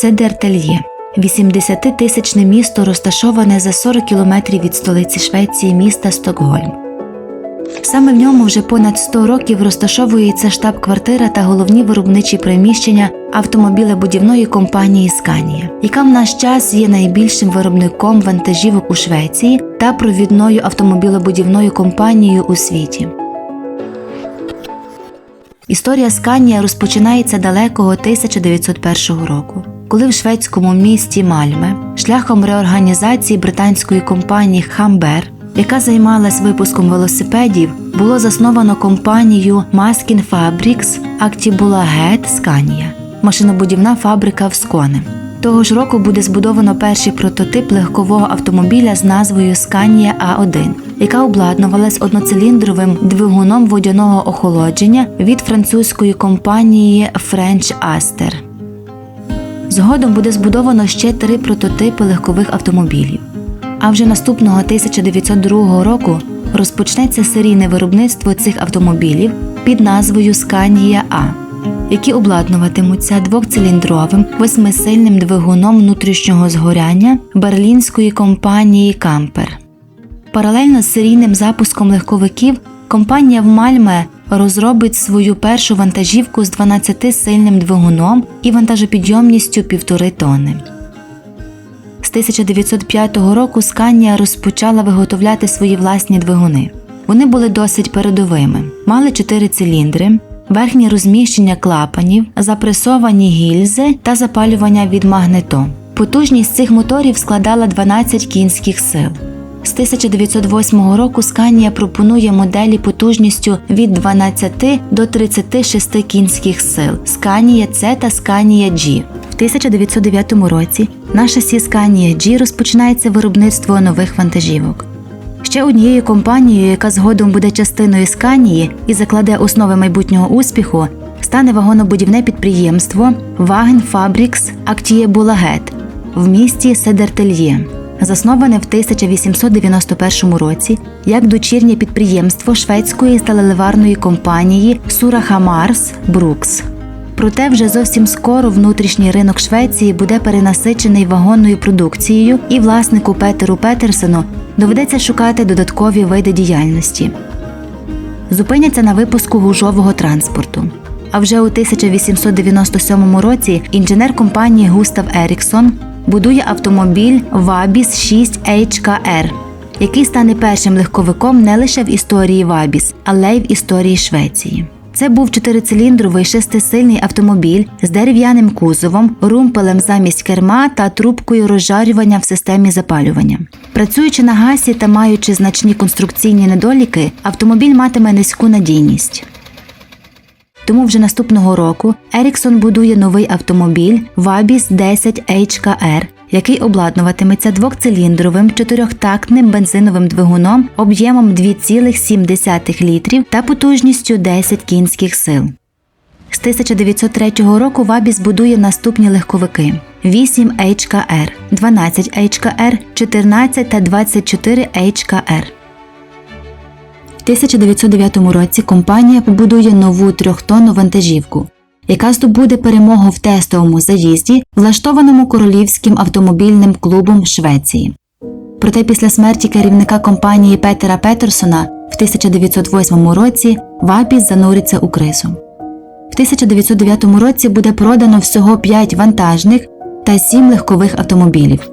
Седертельє 80-тисячне місто, розташоване за 40 кілометрів від столиці Швеції міста Стокгольм. Саме в ньому вже понад 100 років розташовується штаб-квартира та головні виробничі приміщення автомобілебудівної компанії Сканія, яка в наш час є найбільшим виробником вантажівок у Швеції та провідною автомобілебудівною компанією у світі. Історія Сканія розпочинається далекого 1901 року, коли в шведському місті Мальме шляхом реорганізації британської компанії Хамбер, яка займалась випуском велосипедів, було засновано компанію Maskin Fabrics Actibulaget Scania – машинобудівна фабрика в Сконе. Того ж року буде збудовано перший прототип легкового автомобіля з назвою Scania A1, яка обладнувалась одноциліндровим двигуном водяного охолодження від французької компанії French Aster. Згодом буде збудовано ще три прототипи легкових автомобілів. А вже наступного 1902 року розпочнеться серійне виробництво цих автомобілів під назвою Scania A, які обладнуватимуться двохциліндровим восьмисильним двигуном внутрішнього згоряння берлінської компанії Кампер. Паралельно з серійним запуском легковиків компанія в Мальме розробить свою першу вантажівку з 12-сильним двигуном і вантажопідйомністю 1,5 тонни. З 1905 року Сканія розпочала виготовляти свої власні двигуни. Вони були досить передовими, мали 4 циліндри, верхнє розміщення клапанів, запресовані гільзи та запалювання від магнето. Потужність цих моторів складала 12 кінських сил. З 1908 року Сканія пропонує моделі потужністю від 12 до 36 кінських сил Сканія C та Сканія G. В 1909 році на шасі Сканія G розпочинається виробництво нових вантажівок. Ще однією компанією, яка згодом буде частиною Сканії і закладе основи майбутнього успіху, стане вагонобудівне підприємство Wagen Fabrics Actiebullaget в місті Седертельє засноване в 1891 році як дочірнє підприємство шведської сталеливарної компанії Сураха Марс Брукс. Проте вже зовсім скоро внутрішній ринок Швеції буде перенасичений вагонною продукцією, і власнику Петеру Петерсону доведеться шукати додаткові види діяльності. Зупиняться на випуску гужового транспорту. А вже у 1897 році інженер компанії Густав Еріксон будує автомобіль Вабіс 6 HKR, який стане першим легковиком не лише в історії Вабіс, але й в історії Швеції. Це був чотирициліндровий шестисильний автомобіль з дерев'яним кузовом, румпелем замість керма та трубкою розжарювання в системі запалювання. Працюючи на гасі та маючи значні конструкційні недоліки, автомобіль матиме низьку надійність. Тому вже наступного року Еріксон будує новий автомобіль Вабіс 10 HKR, який обладнуватиметься двохциліндровим чотирьохтактним бензиновим двигуном об'ємом 2,7 літрів та потужністю 10 кінських сил. З 1903 року Вабіс будує наступні легковики: 8 HKR, 12 HKR, 14 та 24 HKR. В 1909 році компанія побудує нову трьохтонну вантажівку, яка здобуде перемогу в тестовому заїзді, влаштованому королівським автомобільним клубом Швеції. Проте після смерті керівника компанії Петера Петерсона в 1908 році Вабіс зануриться у кризу. В 1909 році буде продано всього 5 вантажних та 7 легкових автомобілів.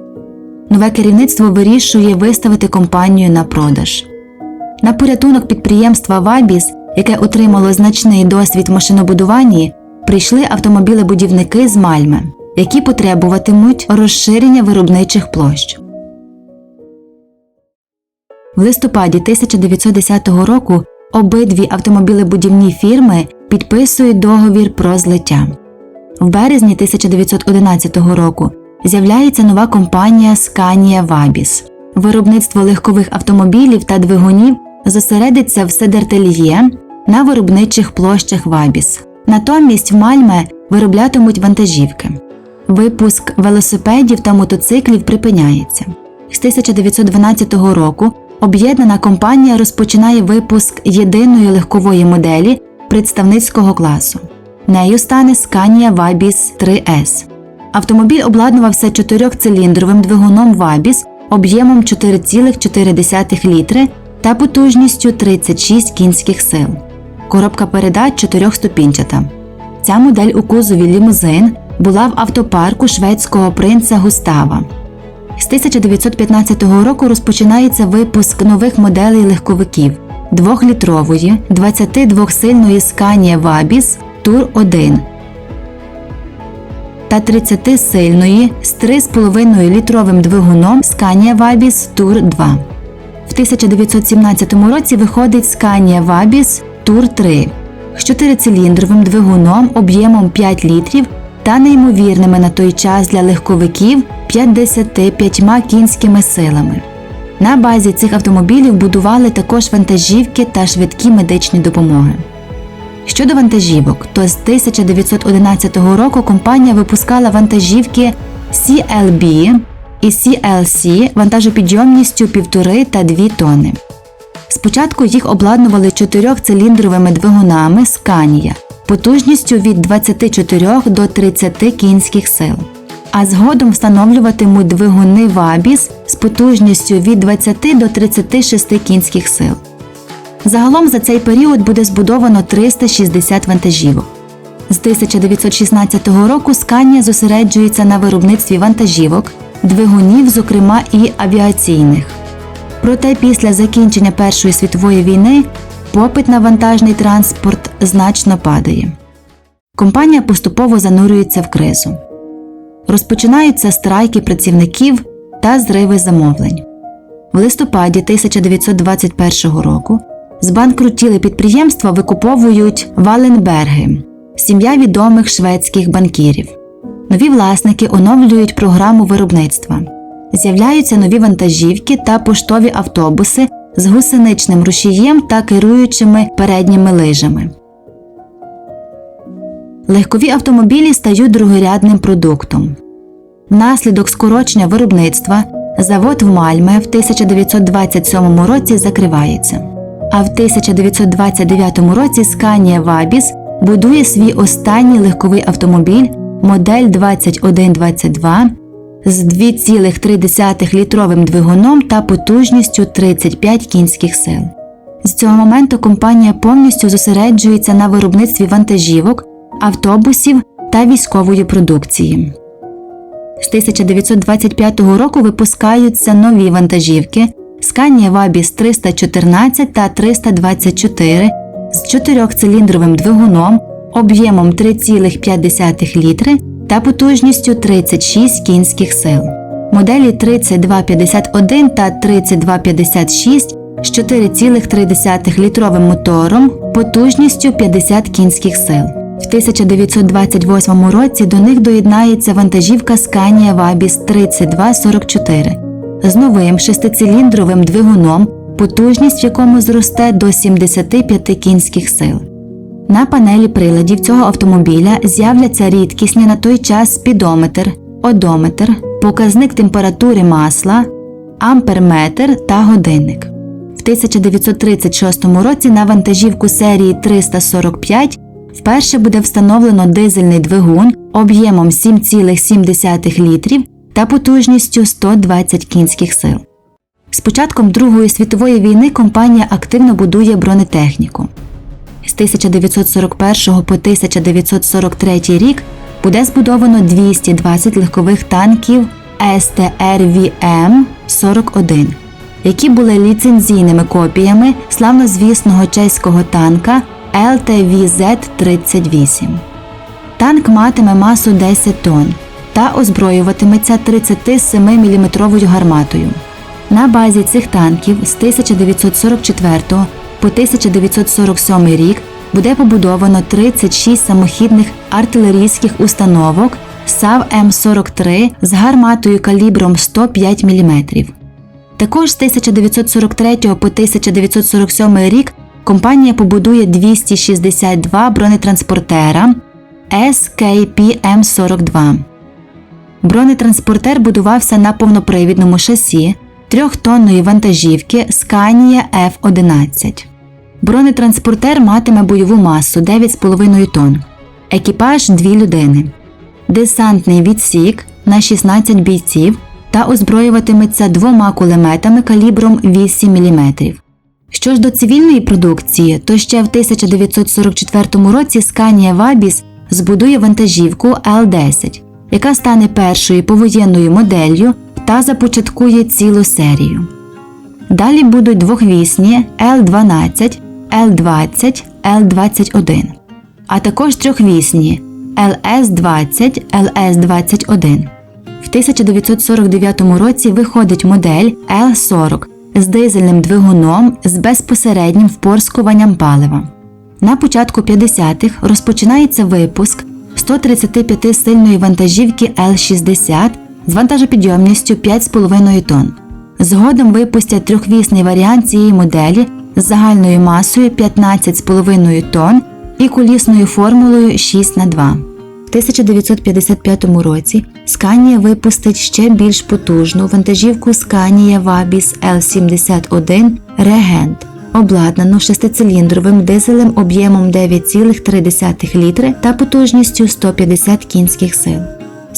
Нове керівництво вирішує виставити компанію на продаж. На порятунок підприємства Вабіс, яке отримало значний досвід в машинобудуванні, прийшли автомобілебудівники з Мальме, які потребуватимуть розширення виробничих площ. В листопаді 1910 року обидві автомобілебудівні фірми підписують договір про злиття. В березні 1911 року з'являється нова компанія Scania Vabis. Виробництво легкових автомобілів та двигунів зосередиться в Седертельє на виробничих площах Вабіс. Натомість в Мальме вироблятимуть вантажівки. Випуск велосипедів та мотоциклів припиняється. З 1912 року об'єднана компанія розпочинає випуск єдиної легкової моделі представницького класу. Нею стане Scania Vabis 3S. Автомобіль обладнувався чотирьохциліндровим двигуном Вабіс об'ємом 4,4 літри та потужністю 36 кінських сил. Коробка передач чотирьохступінчата. Ця модель у кузові лімузин була в автопарку шведського принца Густава. З 1915 року розпочинається випуск нових моделей легковиків 2-літрової 22-сильної Scania Vabis Tour 1 та 30-сильної з 3,5 літровим двигуном Scania Vabis Tour 2. В 1917 році виходить Scania Vabis Tour 3 з 4-циліндровим двигуном об'ємом 5 літрів та неймовірними на той час для легковиків 55 кінськими силами. На базі цих автомобілів будували також вантажівки та швидкі медичні допомоги. Щодо вантажівок, то з 1911 року компанія випускала вантажівки CLB і CLC вантажопідйомністю 1,5 та 2 тонни. Спочатку їх обладнували чотирьохциліндровими двигунами Scania потужністю від 24 до 30 кінських сил. А згодом встановлюватимуть двигуни Вабіс з потужністю від 20 до 36 кінських сил. Загалом за цей період буде збудовано 360 вантажівок. З 1916 року Scania зосереджується на виробництві вантажівок, двигунів, зокрема і авіаційних. Проте після закінчення Першої світової війни попит на вантажний транспорт значно падає. Компанія поступово занурюється в кризу. Розпочинаються страйки працівників та зриви замовлень. В листопаді 1921 року збанкрутілі підприємства викуповують Валенберги, сім'я відомих шведських банкірів. Нові власники оновлюють програму виробництва. З'являються нові вантажівки та поштові автобуси з гусеничним рушієм та керуючими передніми лижами. Легкові автомобілі стають другорядним продуктом. Внаслідок скорочення виробництва завод в Мальме в 1927 році закривається. А в 1929 році Scania Vabis будує свій останній легковий автомобіль модель 2122 з 2,3 літровим двигуном та потужністю 35 кінських сил. З цього моменту компанія повністю зосереджується на виробництві вантажівок, автобусів та військової продукції. З 1925 року випускаються нові вантажівки Scania Vabis 314 та 324 з чотирьохциліндровим двигуном об'ємом 3,5 літри та потужністю 36 кінських сил. Моделі 3251 та 3256 з 4,3 літровим мотором потужністю 50 кінських сил. В 1928 році до них доєднається вантажівка Scania Vabis 3244 з новим шестициліндровим двигуном, потужність в якому зросте до 75 кінських сил. На панелі приладів цього автомобіля з'являться рідкісні на той час спідометр, одометр, показник температури масла, амперметр та годинник. В 1936 році на вантажівку серії 345 вперше буде встановлено дизельний двигун об'ємом 7,7 літрів та потужністю 120 кінських сил. З початком Другої світової війни компанія активно будує бронетехніку. З 1941 по 1943 рік буде збудовано 220 легкових танків СТРВМ-41, які були ліцензійними копіями славнозвісного чеського танка ЛТВЗ-38. Танк матиме масу 10 тонн та озброюватиметься 37-мм гарматою. На базі цих танків з 1944 по 1947 рік буде побудовано 36 самохідних артилерійських установок САВ М43 з гарматою калібром 105 мм. Також з 1943 по 1947 рік компанія побудує 262 бронетранспортера СКПМ-42. Бронетранспортер будувався на повнопривідному шасі трьохтонної вантажівки Scania F-11. Бронетранспортер матиме бойову масу 9,5 тонн. Екіпаж 2 людини. десантний відсік на 16 бійців та озброюватиметься двома кулеметами калібром 8 мм. Що ж до цивільної продукції, то ще в 1944 році Scania Vabis збудує вантажівку L10, яка стане першою повоєнною моделлю та започаткує цілу серію. Далі будуть двохвісні L12, L20, L21, а також трьохвісні LS20, LS21. В 1949 році виходить модель L40 з дизельним двигуном з безпосереднім впорскуванням палива. На початку 50-х розпочинається випуск 135-сильної вантажівки L60 з вантажопідйомністю 5,5 тонн. Згодом випустять трьохвісний варіант цієї моделі з загальною масою 15,5 тонн і колісною формулою 6 х 2 В 1955 році Scania випустить ще більш потужну вантажівку Scania Vabis L71 Regent, обладнану шестициліндровим дизелем об'ємом 9,3 літри та потужністю 150 кінських сил.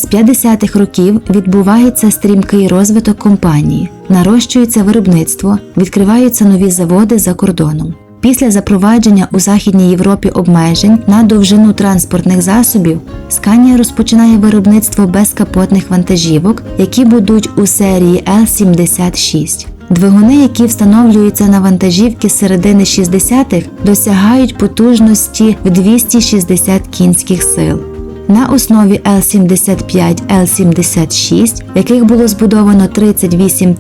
З 50-х років відбувається стрімкий розвиток компанії, нарощується виробництво, відкриваються нові заводи за кордоном. Після запровадження у Західній Європі обмежень на довжину транспортних засобів Scania розпочинає виробництво безкапотних вантажівок, які будуть у серії L76. Двигуни, які встановлюються на вантажівки середини 60-х, досягають потужності в 260 кінських сил. На основі L75 L76, яких було збудовано 38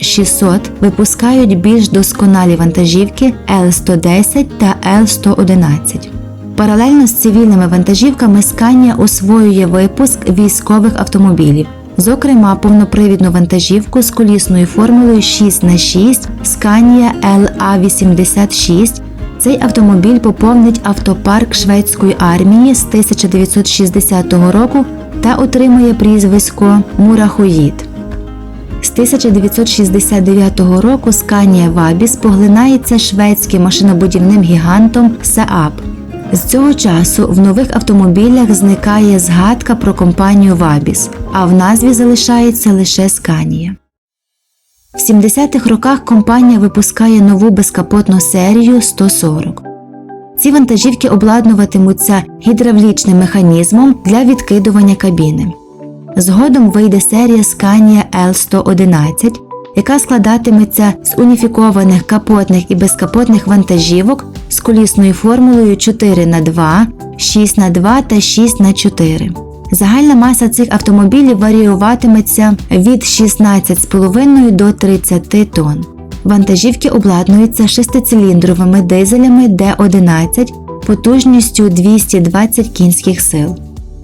600, випускають більш досконалі вантажівки L110 та L111. Паралельно з цивільними вантажівками Scania освоює випуск військових автомобілів, зокрема повнопривідну вантажівку з колісною формулою 6х6 Scania LA86 цей автомобіль поповнить автопарк шведської армії з 1960 року та отримує прізвисько Мурахоїд. З 1969 року Scania Vabis поглинається шведським машинобудівним гігантом Saab. З цього часу в нових автомобілях зникає згадка про компанію Vabis, а в назві залишається лише Scania. В 70-х роках компанія випускає нову безкапотну серію 140. Ці вантажівки обладнуватимуться гідравлічним механізмом для відкидування кабіни. Згодом вийде серія Scania L111, яка складатиметься з уніфікованих капотних і безкапотних вантажівок з колісною формулою 4х2, 6х2 та 6х4. Загальна маса цих автомобілів варіюватиметься від 16,5 до 30 тонн. Вантажівки обладнуються шестициліндровими дизелями D11 потужністю 220 кінських сил.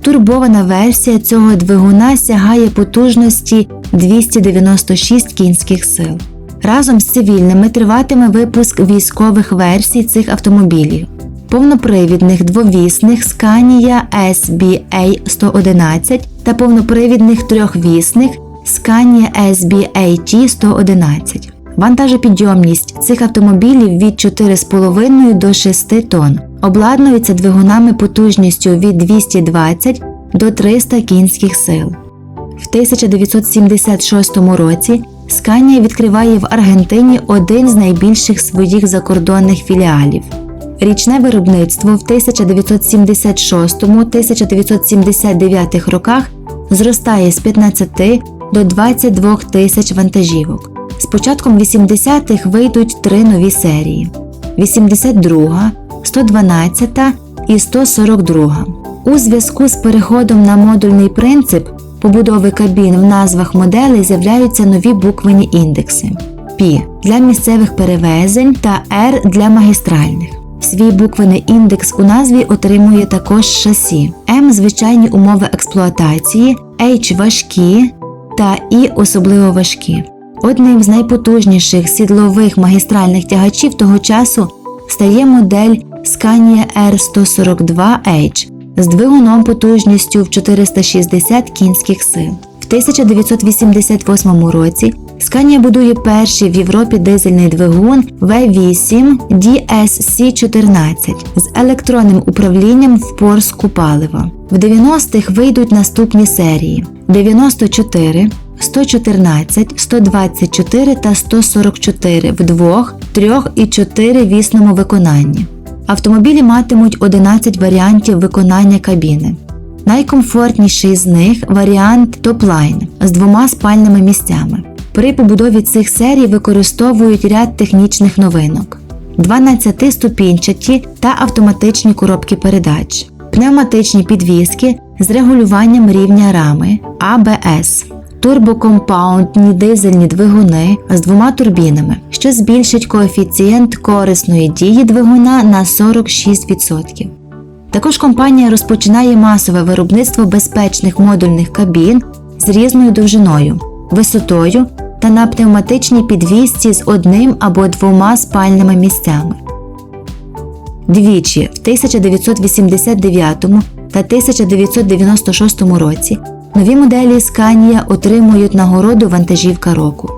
Турбована версія цього двигуна сягає потужності 296 кінських сил. Разом з цивільними триватиме випуск військових версій цих автомобілів повнопривідних двовісних Scania SBA 111 та повнопривідних трьохвісних Scania SBAT 111. Вантажопідйомність цих автомобілів від 4,5 до 6 тонн. Обладнуються двигунами потужністю від 220 до 300 кінських сил. В 1976 році Scania відкриває в Аргентині один з найбільших своїх закордонних філіалів. Річне виробництво в 1976-1979 роках зростає з 15 до 22 тисяч вантажівок. З початком 80-х вийдуть три нові серії: 82, 112 і 142. У зв'язку з переходом на модульний принцип побудови кабін в назвах моделей з'являються нові буквені індекси P для місцевих перевезень та R для магістральних. Свій буквений індекс у назві отримує також шасі, М звичайні умови експлуатації, H важкі та І особливо важкі. Одним з найпотужніших сідлових магістральних тягачів того часу стає модель Scania R142H з двигуном потужністю в 460 кінських сил. В 1988 році Сканія будує перший в Європі дизельний двигун V8 DSC-14 з електронним управлінням впорску палива. В 90-х вийдуть наступні серії: 94, 114, 124 та 144 в двох, трьох і чотиривісному виконанні. Автомобілі матимуть 11 варіантів виконання кабіни. Найкомфортніший з них варіант топлайн з двома спальними місцями. При побудові цих серій використовують ряд технічних новинок: 12-ступінчаті та автоматичні коробки передач, пневматичні підвіски з регулюванням рівня рами АБС, турбокомпаундні дизельні двигуни з двома турбінами, що збільшить коефіцієнт корисної дії двигуна на 46%. Також компанія розпочинає масове виробництво безпечних модульних кабін з різною довжиною, висотою та на пневматичній підвісці з одним або двома спальними місцями. Двічі в 1989 та 1996 році нові моделі Scania отримують нагороду вантажівка року.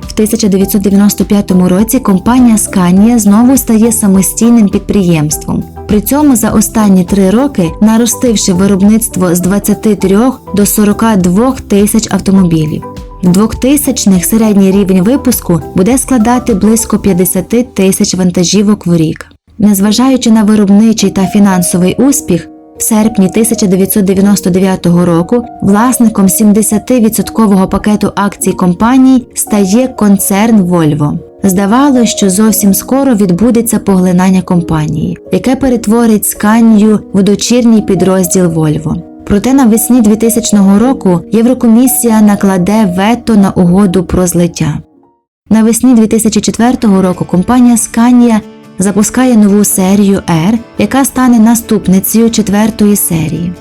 В 1995 році компанія Scania знову стає самостійним підприємством. При цьому за останні три роки наростивши виробництво з 23 до 42 тисяч автомобілів. В 2000-х середній рівень випуску буде складати близько 50 тисяч вантажівок в рік. Незважаючи на виробничий та фінансовий успіх, в серпні 1999 року власником 70% пакету акцій компанії стає концерн Volvo. Здавалося, що зовсім скоро відбудеться поглинання компанії, яке перетворить Сканію в дочірній підрозділ Volvo. Проте навесні 2000 року Єврокомісія накладе вето на угоду про злиття. Навесні 2004 року компанія Scania запускає нову серію R, яка стане наступницею четвертої серії.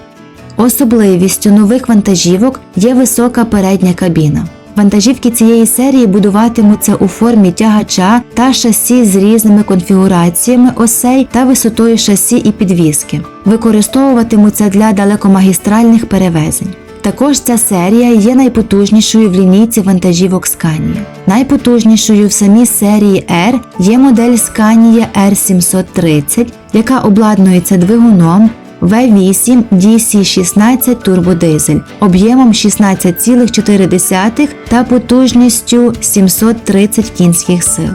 Особливістю нових вантажівок є висока передня кабіна. Вантажівки цієї серії будуватимуться у формі тягача та шасі з різними конфігураціями осей та висотою шасі і підвіски. Використовуватимуться для далекомагістральних перевезень. Також ця серія є найпотужнішою в лінійці вантажівок Scania. Найпотужнішою в самій серії R є модель Scania R730, яка обладнується двигуном V8 DC16 турбодизель об'ємом 16,4 та потужністю 730 кінських сил.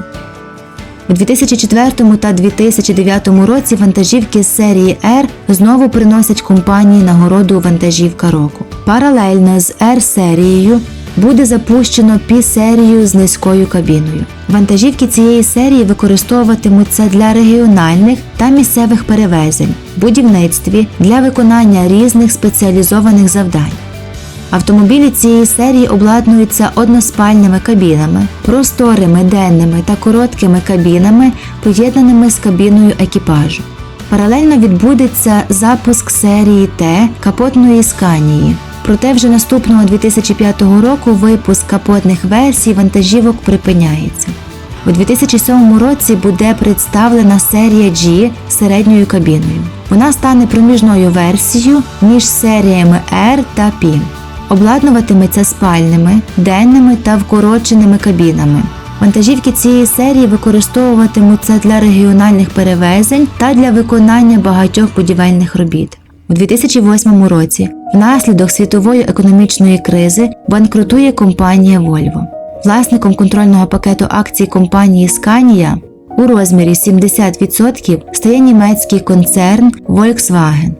У 2004 та 2009 році вантажівки з серії R знову приносять компанії нагороду вантажівка року. Паралельно з R серією буде запущено P-серію з низькою кабіною. Вантажівки цієї серії використовуватимуться для регіональних та місцевих перевезень, будівництві для виконання різних спеціалізованих завдань. Автомобілі цієї серії обладнуються односпальними кабінами, просторими денними та короткими кабінами, поєднаними з кабіною екіпажу. Паралельно відбудеться запуск серії Т капотної сканії. Проте вже наступного 2005 року випуск капотних версій вантажівок припиняється. У 2007 році буде представлена серія G середньою кабіною. Вона стане проміжною версією між серіями R та P. Обладнуватиметься спальними, денними та вкороченими кабінами. Вантажівки цієї серії використовуватимуться для регіональних перевезень та для виконання багатьох будівельних робіт. У 2008 році, внаслідок світової економічної кризи, банкрутує компанія Volvo. Власником контрольного пакету акцій компанії Scania у розмірі 70% стає німецький концерн Volkswagen.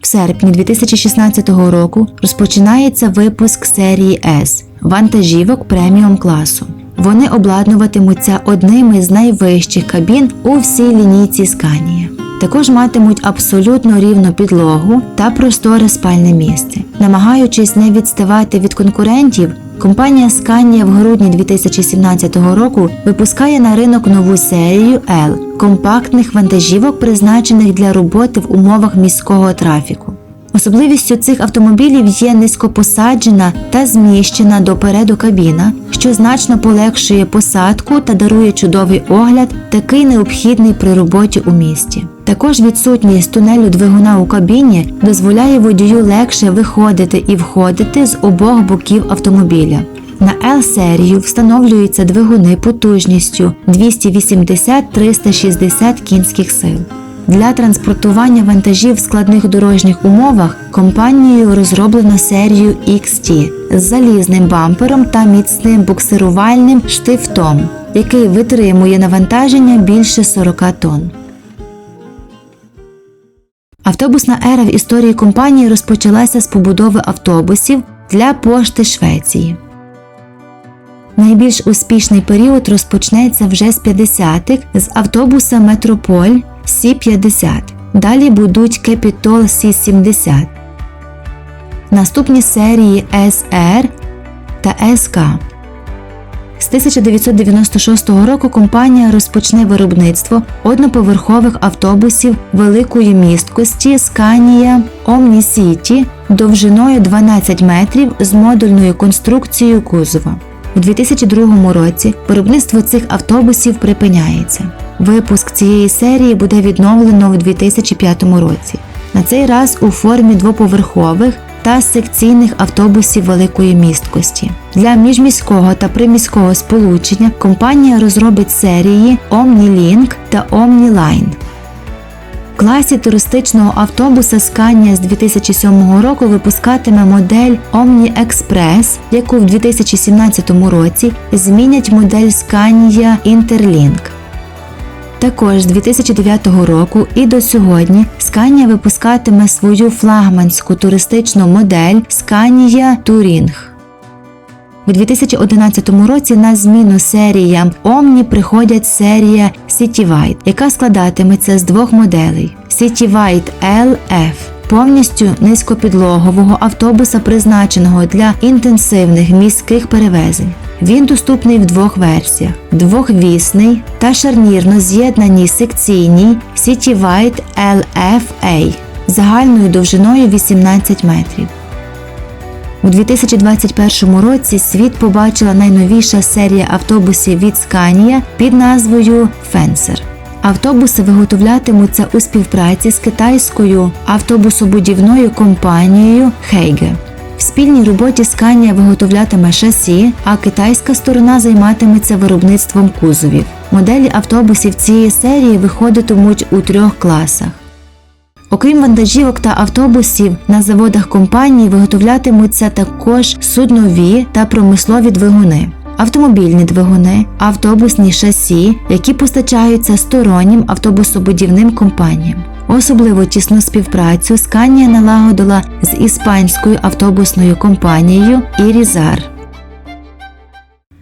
В серпні 2016 року розпочинається випуск серії S вантажівок преміум класу. Вони обладнуватимуться одними з найвищих кабін у всій лінійці Scania. Також матимуть абсолютно рівну підлогу та просторе спальне місце. Намагаючись не відставати від конкурентів, компанія Scania в грудні 2017 року випускає на ринок нову серію L компактних вантажівок, призначених для роботи в умовах міського трафіку. Особливістю цих автомобілів є низькопосаджена та зміщена допереду кабіна, що значно полегшує посадку та дарує чудовий огляд, такий необхідний при роботі у місті. Також відсутність тунелю двигуна у кабіні дозволяє водію легше виходити і входити з обох боків автомобіля. На L-серію встановлюються двигуни потужністю 280-360 кінських сил. Для транспортування вантажів в складних дорожніх умовах компанією розроблено серію XT з залізним бампером та міцним буксирувальним штифтом, який витримує навантаження більше 40 тонн. Автобусна ера в історії компанії розпочалася з побудови автобусів для пошти Швеції. Найбільш успішний період розпочнеться вже з 50-х з автобуса Метрополь Сі-50. Далі будуть Кепітол Сі-70. Наступні серії СР та СК. З 1996 року компанія розпочне виробництво одноповерхових автобусів великої місткості Scania Omni-City довжиною 12 метрів з модульною конструкцією кузова. У 2002 році виробництво цих автобусів припиняється. Випуск цієї серії буде відновлено у 2005 році. На цей раз у формі двоповерхових та секційних автобусів великої місткості. Для міжміського та приміського сполучення компанія розробить серії OmniLink та OmniLine. В класі туристичного автобуса Scania з 2007 року випускатиме модель Omni Express, яку в 2017 році змінять модель Scania Interlink. Також з 2009 року і до сьогодні Scania випускатиме свою флагманську туристичну модель Scania Touring. У 2011 році на зміну серіям Omni приходять серія Citywide, яка складатиметься з двох моделей Citywide LF повністю низькопідлогового автобуса, призначеного для інтенсивних міських перевезень. Він доступний в двох версіях: двохвісний та шарнірно з'єднаній секційній Citywide LFA загальною довжиною 18 метрів. У 2021 році світ побачила найновіша серія автобусів від Scania під назвою Fencer. Автобуси виготовлятимуться у співпраці з китайською автобусобудівною компанією Хейге. В спільній роботі Scania виготовлятиме шасі, а китайська сторона займатиметься виробництвом кузовів. Моделі автобусів цієї серії виходитимуть у трьох класах. Окрім вантажівок та автобусів, на заводах компанії виготовлятимуться також суднові та промислові двигуни, автомобільні двигуни, автобусні шасі, які постачаються стороннім автобусобудівним компаніям. Особливо тісну співпрацю Scania налагодила з іспанською автобусною компанією Ірізар.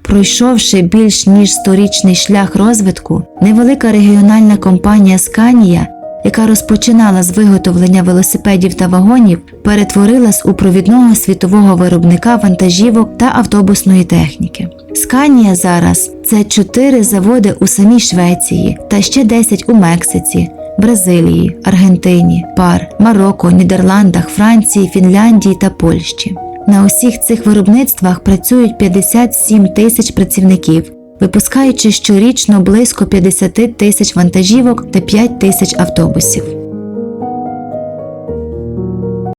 Пройшовши більш ніж сторічний шлях розвитку, невелика регіональна компанія Scania, яка розпочинала з виготовлення велосипедів та вагонів, перетворилась у провідного світового виробника вантажівок та автобусної техніки. Scania зараз це чотири заводи у самій Швеції та ще 10 у Мексиці. Бразилії, Аргентині, Пар, Марокко, Нідерландах, Франції, Фінляндії та Польщі. На усіх цих виробництвах працюють 57 тисяч працівників, випускаючи щорічно близько 50 тисяч вантажівок та 5 тисяч автобусів.